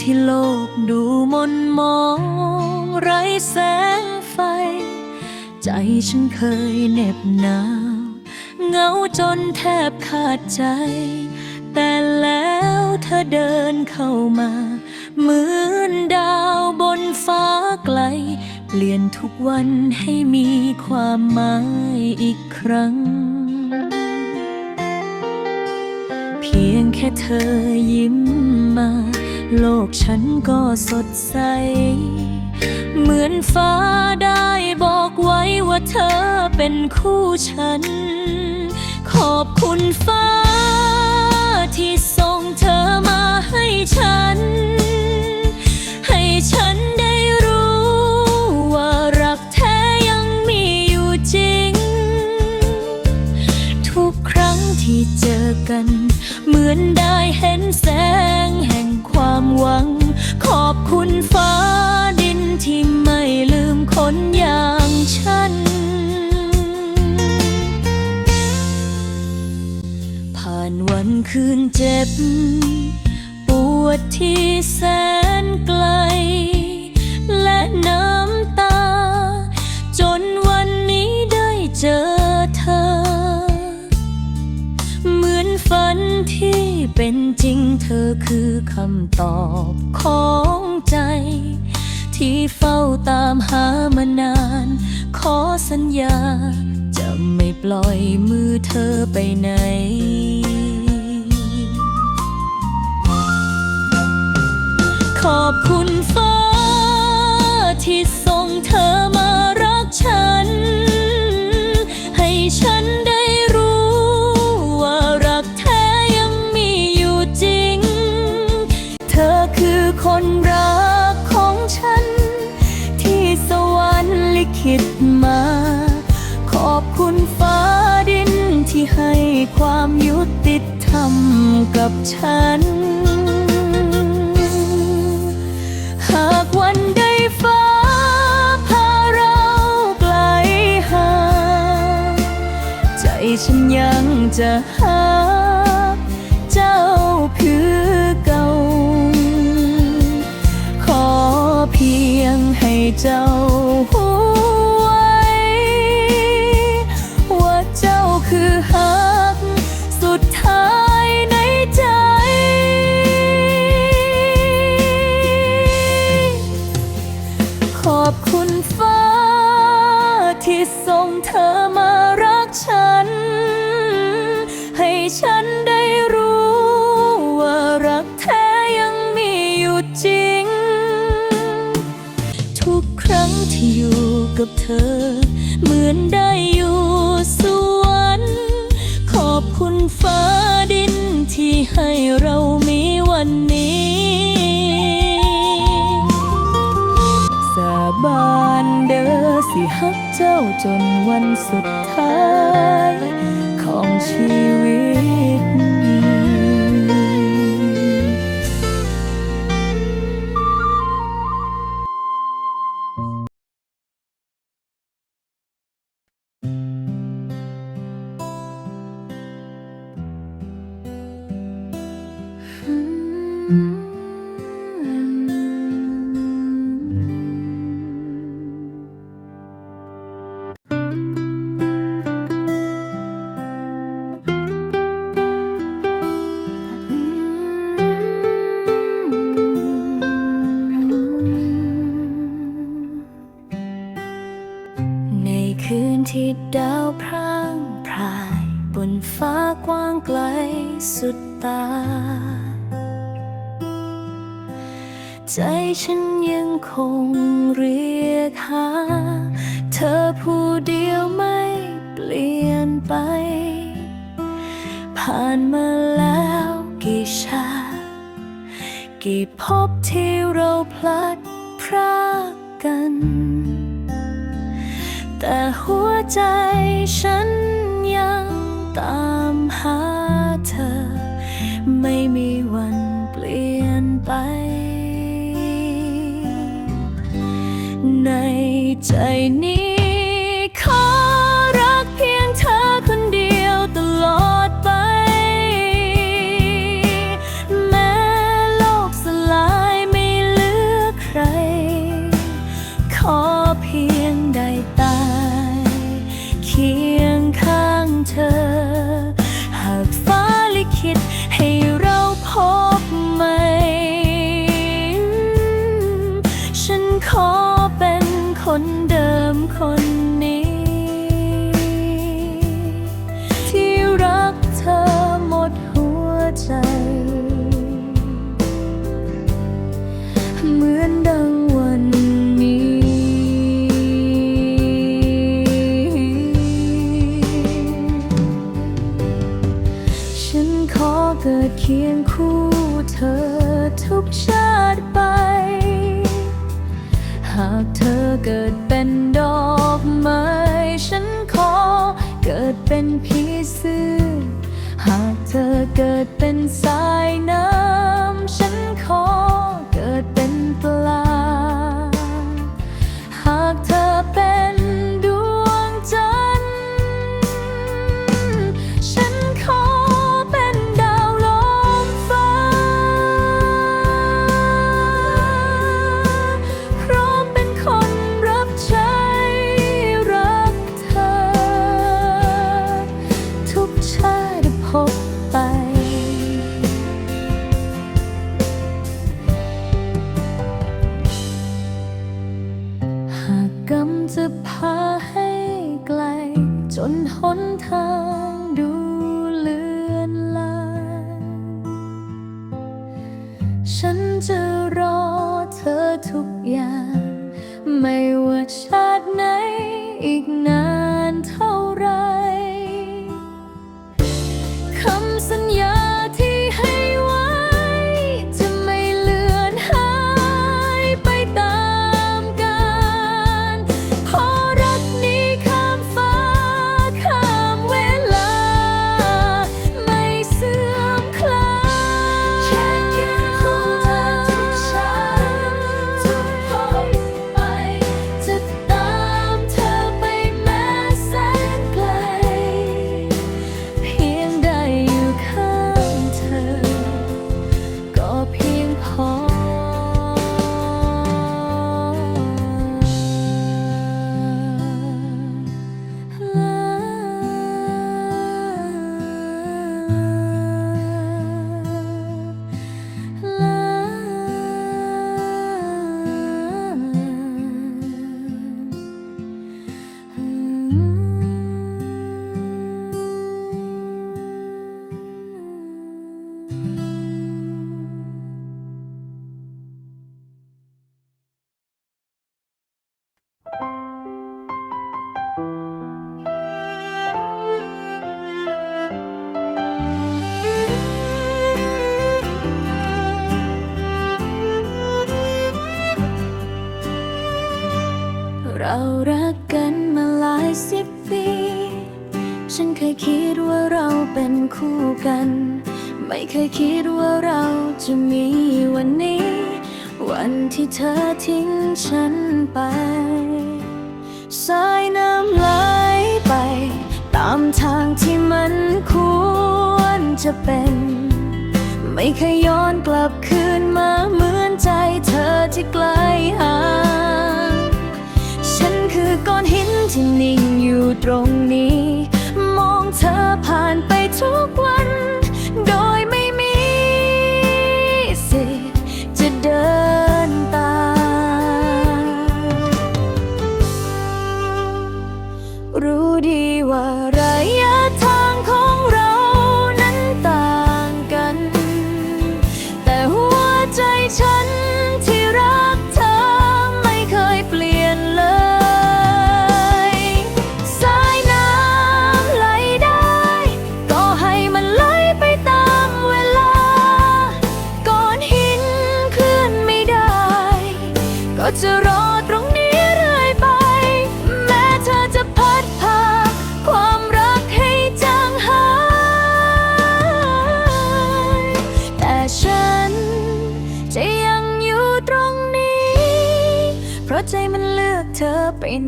ที่โลกดูมนมองไร้แสงไฟ ใจฉันเคยเหน็บหนาวเหงาจนแทบขาดใจ แต่แล้วเธอเดินเข้ามาเหมือนดาวบนฟ้าไกล เปลี่ยนทุกวันให้มีความหมายอีกครั้ง เพียงแค่เธอยิ้มมา โลกฉันก็สดใส เหมือนฟ้าได้บอกไว้ว่าเธอเป็นคู่ฉัน ขอบคุณฟ้า ที่ส่งเธอมาให้ฉัน ให้ฉันได้รู้ว่ารักแท้ยังมีอยู่จริง ทุกครั้งที่เจอกัน เหมือนได้เห็น คุณฟ้าดินที่ไม่ลืมคนอย่างฉัน ผ่านวันคืนเจ็บ ปวดที่แสนไกล และน้ เป็นจริงเธอคือคำตอบของใจ ที่เฝ้าตามหามานาน ขอสัญญา จะไม่ปล่อยมือเธอไปไหนขอบคุณฟ้าที่ส่งเธอมารักฉัน คนรักของฉัน ที่สวรรค์ลิขิตมา ขอบคุณฟ้าดินที่ให้ความยุติธรรมกับฉัน หากวันใดฟ้าพาเราไกลห่างใจฉันยังจะหา ใจฉันยังคงเรียกหา เธอผู้เดียวไม่เปลี่ยนไป ผ่านมาแล้วกี่ชาติกี่พบที่เราพลัดพรากกัน แต่หัวใจฉันยังตามหา ใจ จะพาให้ไกล จนหนทาง เรารักกันมาหลายสิบปี ฉันเคยคิดว่าเราเป็นคู่กัน ไม่เคยคิดว่าเราจะมีวันนี้ วันที่เธอทิ้งฉันไป ที่มันควรจะเป็น ไม่เคยย้อนกลับคืนมาเหมือนใจเธอที่ไกลห่างฉันคือก้อนหินที่นิ่งอยู่ตรงนี้ มองเธอผ่านไปทุกวัน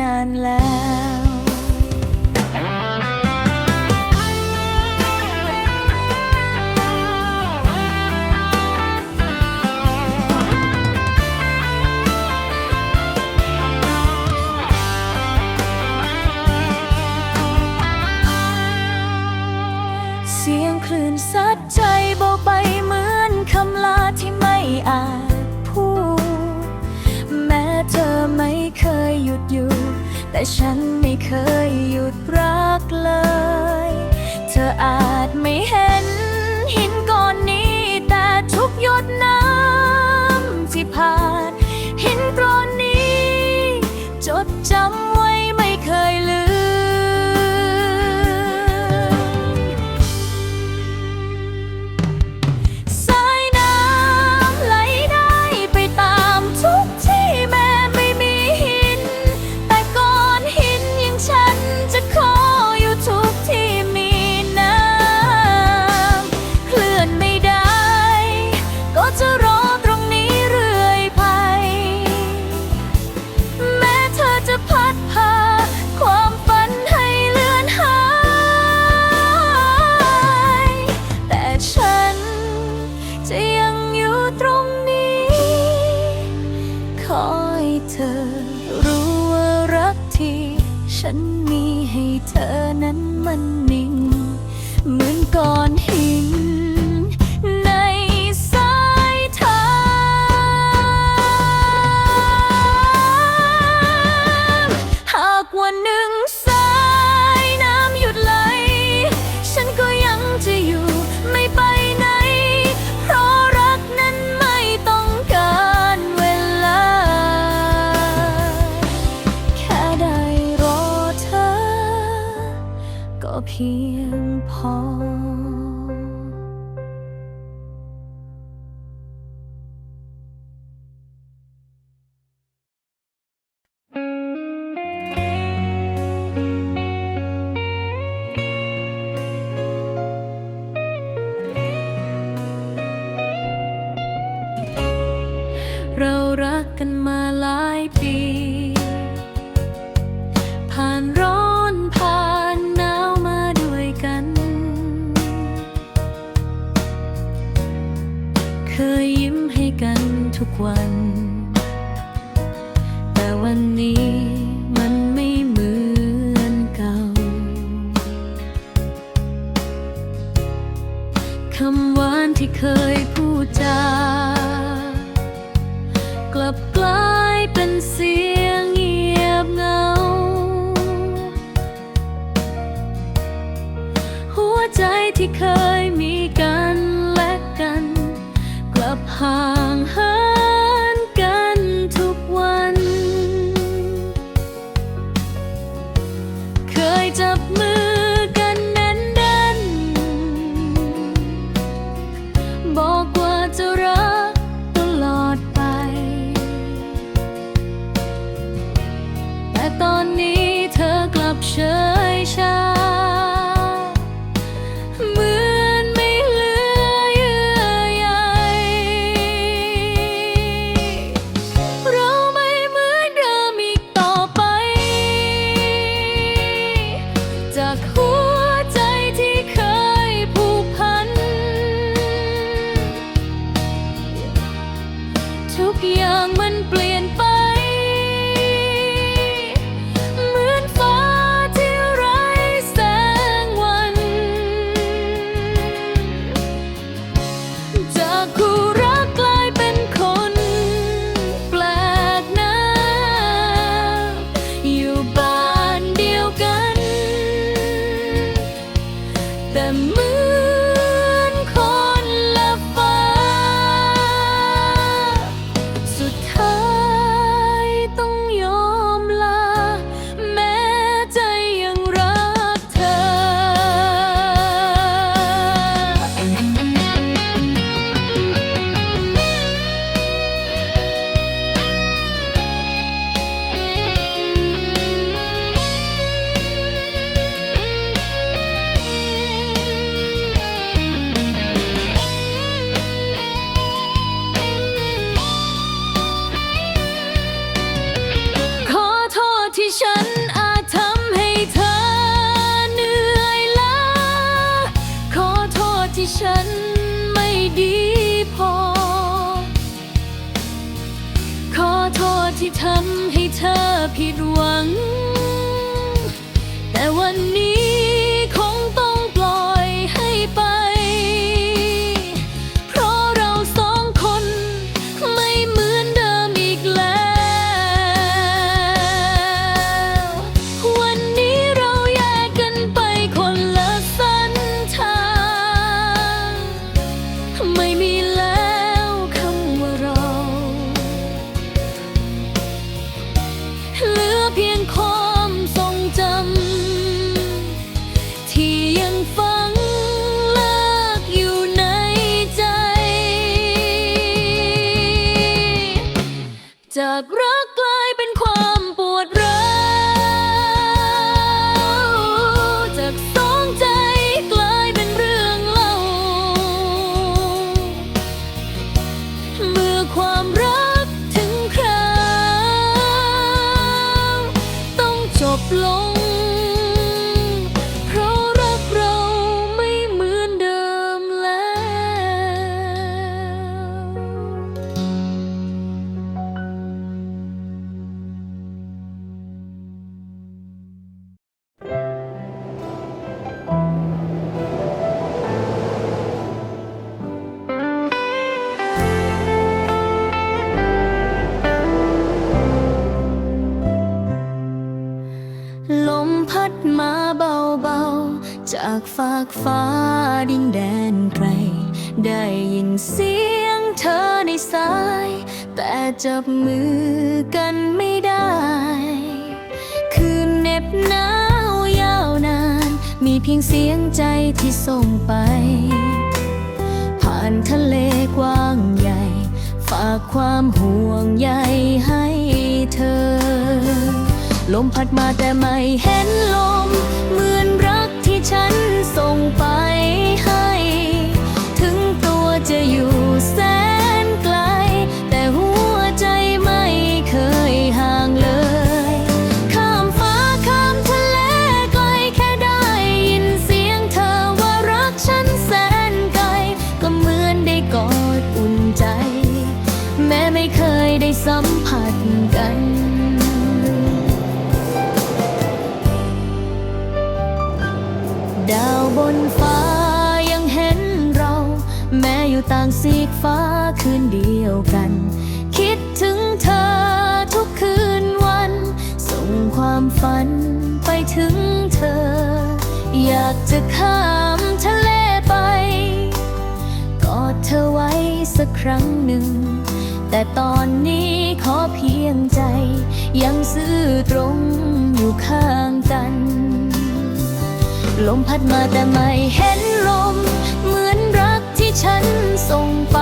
นานแล้ว แต่ฉันไม่เคยหยุดรักเลย เธออาจไม่เห็นหินก้อนนี้แต่ทุกหยดน้ำ เพียงพอ ที่เคย the moon ฉันไม่ดีพอ ขอโทษที่ทำให้เธอผิดหวัง แต่วันนี้ากฟ้าดินแดนไกล ได้ยินเสียงเธอในสาย แต่จับมือกันไม่ได้ คืนเหน็บหนาวยาวนาน มีเพียงเสียงใจที่ส่งไป ผ่านทะเลกว้างใหญ่ ฝากความห่วงใยให้เธอ ลมพัดมาแต่ไม่เห็นลม เหมือน ฉันส่งไปให้ สักครั้งหนึ่ง แต่ตอนนี้ขอเพียงใจ ยังซื่อตรงอยู่ข้างกัน ลมพัดมาแต่ไม่เห็นลม เหมือนรักที่ฉันส่งไป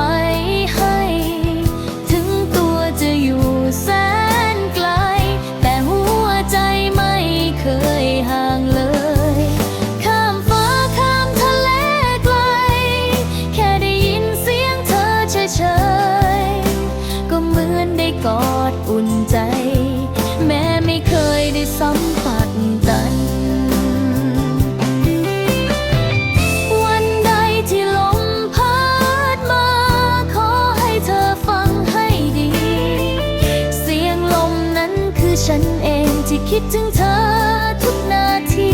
คิดถึงเธอทุกนาที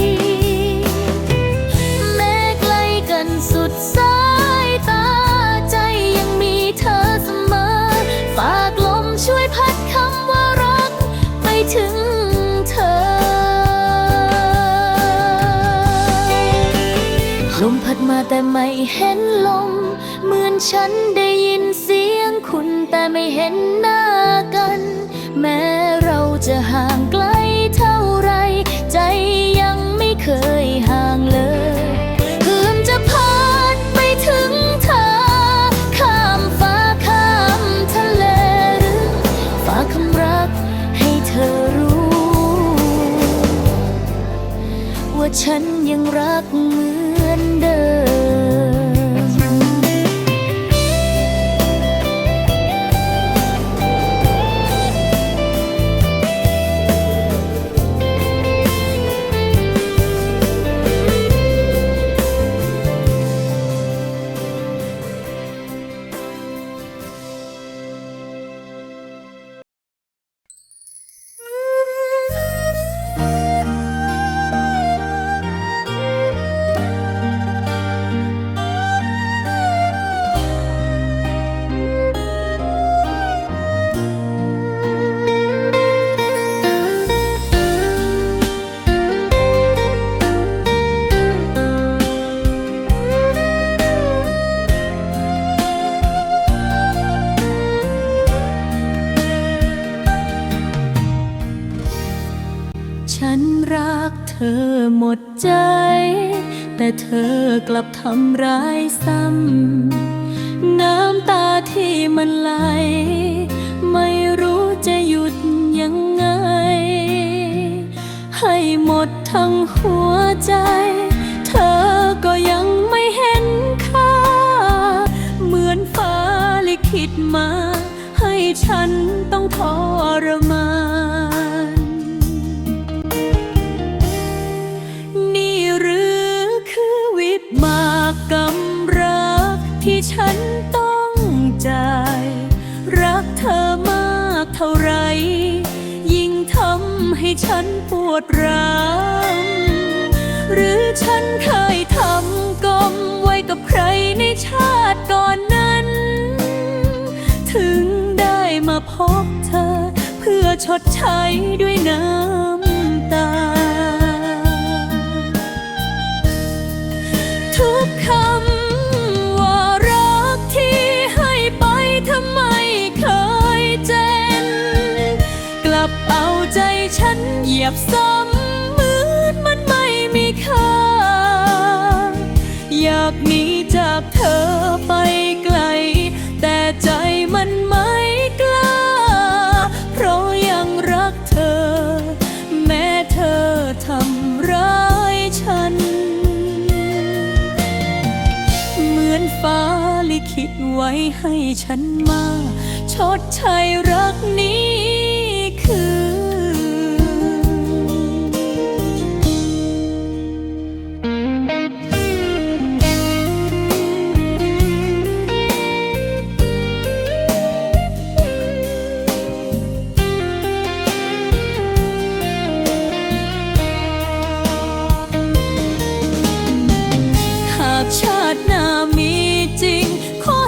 แม้ไกลกันสุดสายตาใจยังมีเธอเสมอ ฝากลมช่วยพัดคำว่ารัก ไปถึงเธอ ลมพัดมาแต่ไม่เห็นลม เหมือนฉันได้ยินเสียงคุณแต่ไม่เห็นหน้ากัน แม้เราจะห่าง ทำร้ายซ้ำ น้ำตาที่มันไหล ไม่รู้จะหยุดยังไง ให้หมดทั้งหัวใจ เธอก็ยังไม่เห็นค่า เหมือนฟ้าลิขิตมา ให้ฉันต้องทรมาน กกรรมรักที่ฉันต้องจ่าย รักเธอมากเท่าไร ยิ่งทำให้ฉันปวดร้าวหรือฉันเคยทำกรรมไว้กับใครในชาติก่อนนั้น ถึงได้มาพบเธอ เพื่อชดใช้ด้วยน้ำ คำว่ารักที่ให้ไปทำไมเคยเจน กลับเอาใจฉันหยีบซ้ำมือมันไม่มีค่า อยากหนีเธอไป ให้ฉันมา ชดใช้รักนี้คือ หากชาติหน้ามีจริงขอ